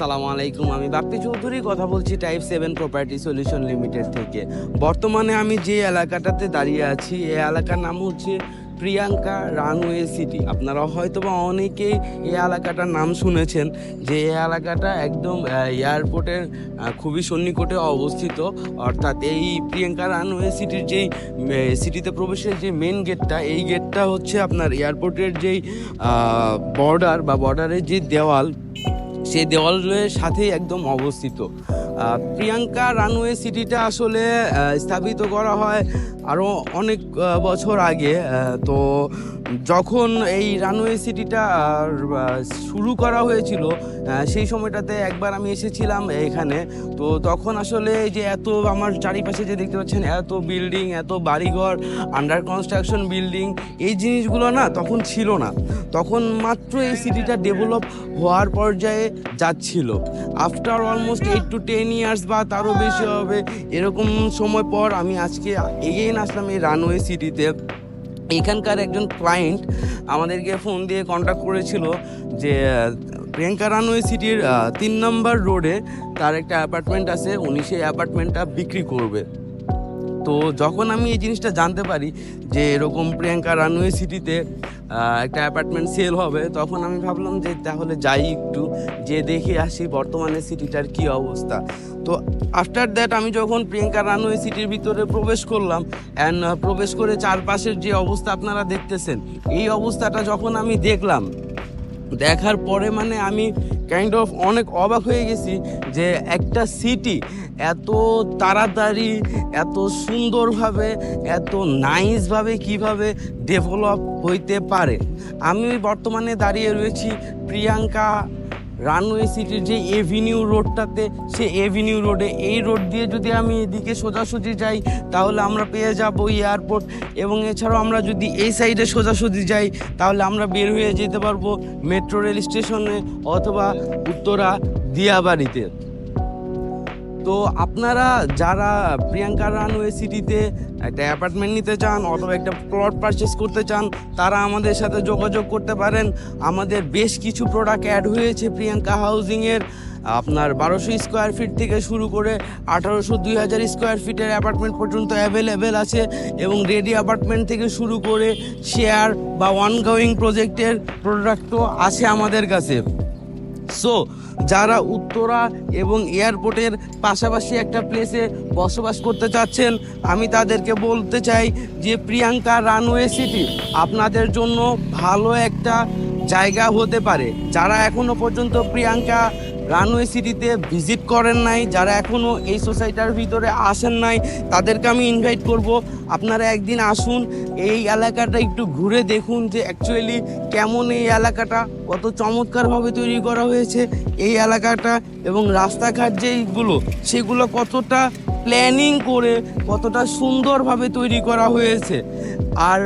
সালামু আলাইকুম। আমি বাপ্পি চৌধুরী, কথা বলছি type seven property solution limited থেকে। বর্তমানে আমি যে এলাকাটাতে দাঁড়িয়ে আছি এই এলাকার নাম হচ্ছে প্রিয়াঙ্কা রানওয়ে সিটি। আপনারা হয়তো বা অনেকেই এই এলাকাটার নাম শুনেছেন, যে এই এলাকাটা একদম এয়ারপোর্টের খুবই সন্নিকটে অবস্থিত। অর্থাৎ এই প্রিয়াঙ্কা রানওয়ে সিটির যেই সিটিতে প্রবেশের যে মেন গেটটা এই গেটটা হচ্ছে আপনার এয়ারপোর্টের যেই বর্ডার বা বর্ডারের যে দেওয়াল সেই দেওয়ালের সাথেই একদম অবস্থিত। প্রিয়াঙ্কা রানওয়ে সিটিটা আসলে স্থাপিত করা হয় আরও অনেক বছর আগে। তো যখন এই রানওয়ে সিটিটা শুরু করা হয়েছিল সেই সময়টাতে একবার আমি এসেছিলাম এখানে। তো তখন আসলে যে এত আমার চারিপাশে যে দেখতে পাচ্ছেন, এত বিল্ডিং, এত বাড়িঘর আন্ডার কনস্ট্রাকশন বিল্ডিং এই জিনিসগুলো না তখন ছিল না। তখন মাত্র এই সিটিটা ডেভেলপ হওয়ার পর্যায়ে যাচ্ছিল। After almost eight to ten years বা তারও বেশি হবে। এরকম সময় পর আমি আজকে এগেইন আসলাম এই রানওয়ে সিটিতে এখানকার একজন ক্লায়েন্ট আমাদেরকে ফোন দিয়ে কন্ট্যাক্ট করেছিল যে প্রিয়াঙ্কা রানওয়ে সিটির তিন নম্বর রোডে তার একটা অ্যাপার্টমেন্ট আছে, উনি সেই অ্যাপার্টমেন্টটা বিক্রি করবে। তো যখন আমি এই জিনিসটা জানতে পারি যে এরকম প্রিয়াঙ্কা রানওয়ে সিটিতে একটা অ্যাপার্টমেন্ট সেল হবে। তখন আমি ভাবলাম যে তাহলে যাই একটু, যে দেখে আসি বর্তমানে সিটিটার কি অবস্থা। তো আফটার দ্যাট আমি যখন প্রিয়াঙ্কা রানওয়ে সিটির ভিতরে প্রবেশ করলাম অ্যান্ড প্রবেশ করে চারপাশের যে অবস্থা আপনারা দেখতেছেন, এই অবস্থাটা যখন আমি দেখলাম, দেখার পরে মানে আমি কাইন্ড অফ অনেক অবাক হয়ে গেছি যে একটা সিটি এত তাড়াতাড়ি, এত সুন্দরভাবে, এত নাইসভাবে কীভাবে ডেভেলপ হইতে পারে। আমি বর্তমানে দাঁড়িয়ে রয়েছি প্রিয়াঙ্কা রানওয়ে সিটির যে এভিনিউ রোডটাতে, সে এভিনিউ রোডে, এই রোড দিয়ে যদি আমি এদিকে সোজাসুজি যাই, তাহলে আমরা পেয়ে যাব এয়ারপোর্ট। এবং এছাড়াও আমরা যদি এই সাইডে সোজাসুজি যাই, তাহলে আমরা বের হয়ে যেতে পারব মেট্রো রেল স্টেশনে অথবা উত্তরা দিয়াবাড়িতে। তো আপনারা যারা প্রিয়াঙ্কা রানওয়ে সিটিতে একটা অ্যাপার্টমেন্ট নিতে চান অথবা একটা প্লট পারচেস করতে চান, তারা আমাদের সাথে যোগাযোগ করতে পারেন। আমাদের বেশ কিছু প্রোডাক্ট অ্যাড হয়েছে প্রিয়াঙ্কা হাউজিংয়ের আপনার বারোশো স্কোয়ার ফিট থেকে শুরু করে আঠারোশো দুই হাজার স্কোয়ার ফিটের অ্যাপার্টমেন্ট পর্যন্ত অ্যাভেলেবেল আছে এবং রেডি অ্যাপার্টমেন্ট থেকে শুরু করে শেয়ার বা ওয়ান গোয়িং প্রজেক্টের প্রোডাক্টও আছে আমাদের কাছে। সো যারা উত্তরা এবং এয়ারপোর্টের পাশাপাশি একটা প্লেসে বসবাস করতে চাচ্ছেন, আমি তাদেরকে বলতে চাই যে প্রিয়াঙ্কা রানওয়ে সিটি আপনাদের জন্য ভালো একটা জায়গা হতে পারে। যারা এখনও পর্যন্ত প্রিয়াঙ্কা রানওয়ে সিটিতে ভিজিট করেন নাই, যারা এখনও এই সোসাইটার ভিতরে আসেন নাই, তাদেরকে আমি ইনভাইট করব। আপনারা একদিন আসুন, এই এলাকাটা একটু ঘুরে দেখুন যে অ্যাকচুয়ালি কেমন এই এলাকাটা, কত চমৎকারভাবে তৈরি করা হয়েছে এই এলাকাটা এবং রাস্তাঘাট যেইগুলো, সেগুলো কতটা প্ল্যানিং করে কতটা সুন্দরভাবে তৈরি করা হয়েছে। আর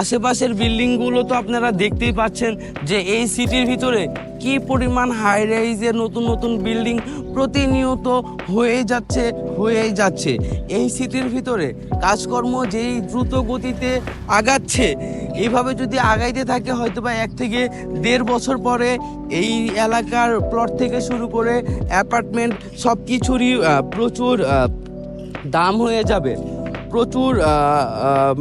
আশেপাশের বিল্ডিংগুলো তো আপনারা দেখতেই পাচ্ছেন যে এই সিটির ভিতরে কি পরিমাণ হাই রাইজের নতুন নতুন বিল্ডিং প্রতিনিয়ত হয়ে যাচ্ছে, হয়েই যাচ্ছে। এই সিটির ভিতরে কাজকর্ম যেই দ্রুত গতিতে আগাচ্ছে, এইভাবে যদি আগাইতে থাকে হয়তো বা এক থেকে দেড় বছর পরে এই এলাকার প্লট থেকে শুরু করে অ্যাপার্টমেন্ট সব কিছুরই প্রচুর দাম হয়ে যাবে। প্রচুর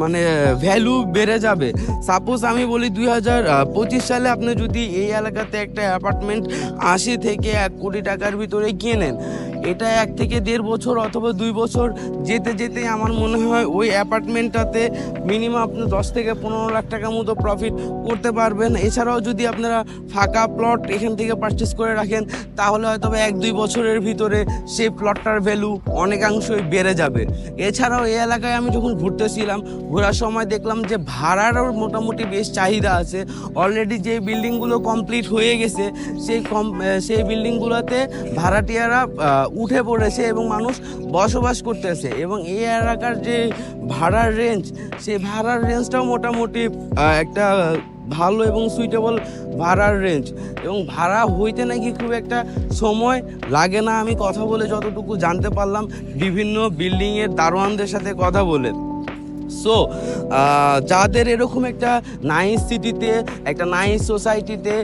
মানে ভ্যালু বেড়ে যাবে। সাপোজ আমি বলি দুই হাজার পঁচিশ সালে আপনি যদি এই এলাকাতে একটা অ্যাপার্টমেন্ট আশি থেকে এক কোটি টাকার ভিতরে কেনেন এটা এক থেকে দেড় বছর অথবা দুই বছর যেতে যেতে আমার মনে হয় ওই অ্যাপার্টমেন্টটাতে মিনিমাম আপনি দশ থেকে পনেরো লাখ টাকার মতো প্রফিট করতে পারবেন। এছাড়াও যদি আপনারা ফাঁকা প্লট এখান থেকে পারচেস করে রাখেন, তাহলে হয়তো এক দুই বছরের ভিতরে সেই প্লটটার ভ্যালু অনেকাংশই বেড়ে যাবে। এছাড়াও এই এলাকায় আমি যখন ঘুরতেছিলাম, ঘোরার সময় দেখলাম যে ভাড়ারও মোটামুটি বেশ চাহিদা আছে। অলরেডি যে বিল্ডিংগুলো কমপ্লিট হয়ে গেছে, সেই কম সেই বিল্ডিংগুলোতে ভাড়াটিয়ারা উঠে পড়েছে এবং মানুষ বসবাস করতেছে। এবং এই এলাকার যে ভাড়ার রেঞ্জ সেই ভাড়ার রেঞ্জটাও মোটামুটি একটা ভালো এবং সুইটেবল ভাড়ার রেঞ্জ এবং ভাড়া হইতে নাকি খুব একটা সময় লাগে না। আমি কথা বলে যতটুকু জানতে পারলাম, বিভিন্ন বিল্ডিংয়ের দারোয়ানদের সাথে কথা বলে। সো যাদের এরকম একটা নাইস সিটিতে একটা নাইস সোসাইটিতে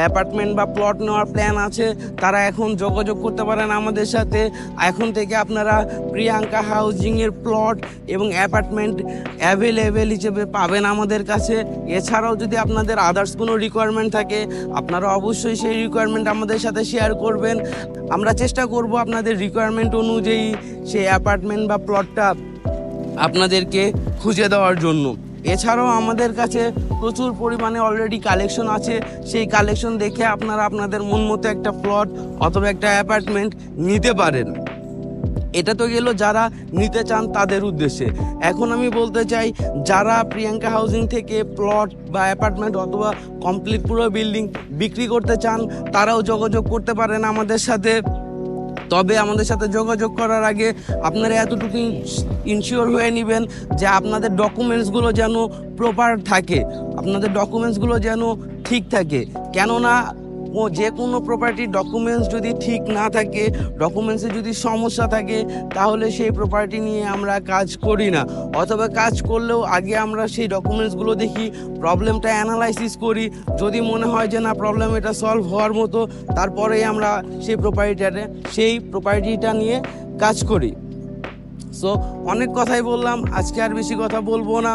অ্যাপার্টমেন্ট বা প্লট নেওয়ার প্ল্যান আছে, তারা এখন যোগাযোগ করতে পারেন আমাদের সাথে। এখন থেকে আপনারা প্রিয়াঙ্কা হাউজিংয়ের প্লট এবং অ্যাপার্টমেন্ট অ্যাভেলেবেল হিসেবে পাবেন আমাদের কাছে। এছাড়াও যদি আপনাদের আদার্স কোনো রিকোয়ারমেন্ট থাকে, আপনারা অবশ্যই সেই রিকোয়ারমেন্ট আমাদের সাথে শেয়ার করবেন। আমরা চেষ্টা করব আপনাদের রিকোয়ারমেন্ট অনুযায়ী সেই অ্যাপার্টমেন্ট বা প্লটটা আপনাদেরকে খুঁজে দেওয়ার জন্য। এছাড়াও আমাদের কাছে প্রচুর পরিমাণে অলরেডি কালেকশন আছে। সেই কালেকশন দেখে আপনারা আপনাদের মন মতো একটা প্লট অথবা একটা অ্যাপার্টমেন্ট নিতে পারেন। এটা তো গেল যারা নিতে চান তাদের উদ্দেশ্যে। এখন আমি বলতে চাই, যারা প্রিয়াঙ্কা হাউজিং থেকে প্লট বা অ্যাপার্টমেন্ট অথবা কমপ্লিট পুরো বিল্ডিং বিক্রি করতে চান, তারাও যোগাযোগ করতে পারেন আমাদের সাথে। তবে আমাদের সাথে যোগাযোগ করার আগে আপনারা এতটুকু ইনশিওর হয়ে নেবেন যে আপনাদের ডকুমেন্টসগুলো যেন প্রপার থাকে। আপনাদের ডকুমেন্টসগুলো যেন ঠিক থাকে। কেননা যে কোনো প্রপার্টির ডকুমেন্টস যদি ঠিক না থাকে ডকুমেন্টসে যদি সমস্যা থাকে, তাহলে সেই প্রপার্টি নিয়ে আমরা কাজ করি না। অথবা কাজ করলেও আগে আমরা সেই ডকুমেন্টসগুলো দেখি প্রবলেমটা অ্যানালাইসিস করি। যদি মনে হয় যে না প্রবলেম এটা সলভ হওয়ার মতো, তারপরেই আমরা সেই প্রপার্টিটাতে সেই প্রপার্টিটা নিয়ে কাজ করি। সো অনেক কথাই বললাম, আজকে আর বেশি কথা বলব না।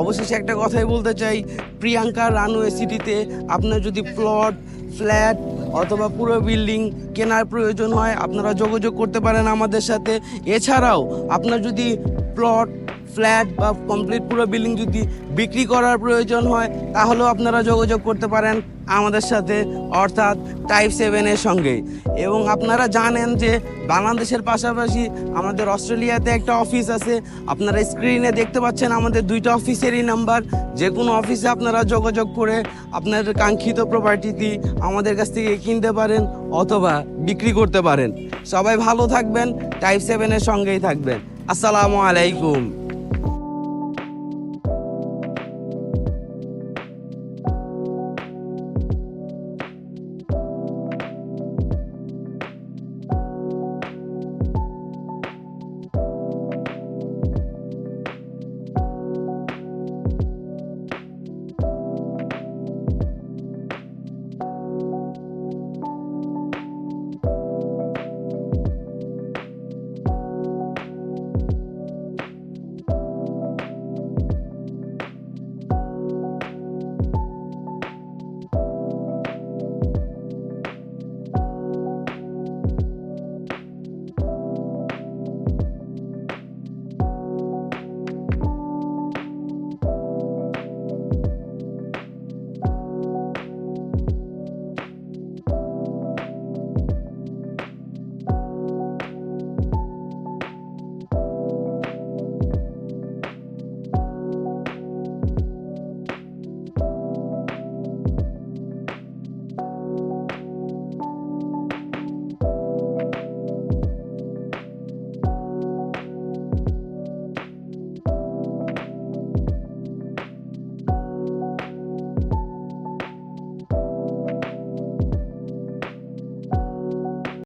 অবশেষে একটা কথাই বলতে চাই, প্রিয়াঙ্কা রানওয়ে সিটিতে আপনার যদি প্লট ফ্ল্যাট অথবা পুরো বিল্ডিং কেনার প্রয়োজন হয়, আপনারা যোগাযোগ করতে পারেন আমাদের সাথে। এছাড়াও আপনার যদি প্লট ফ্ল্যাট বা কমপ্লিট পুরো বিল্ডিং যদি বিক্রি করার প্রয়োজন হয়, তাহলেও আপনারা যোগাযোগ করতে পারেন। আমাদের সাথে, অর্থাৎ টাইপ সেভেনের সঙ্গে। এবং আপনারা জানেন যে বাংলাদেশের পাশাপাশি আমাদের অস্ট্রেলিয়াতে একটা অফিস আছে। আপনারা স্ক্রিনে দেখতে পাচ্ছেন আমাদের দুইটা অফিসেরই নাম্বার যে কোনো অফিসে আপনারা যোগাযোগ করে আপনাদের কাঙ্ক্ষিত প্রপার্টিটি আমাদের কাছ থেকে কিনতে পারেন অথবা বিক্রি করতে পারেন। সবাই ভালো থাকবেন টাইপ সেভেনের সঙ্গেই থাকবেন। আসসালামু আলাইকুম।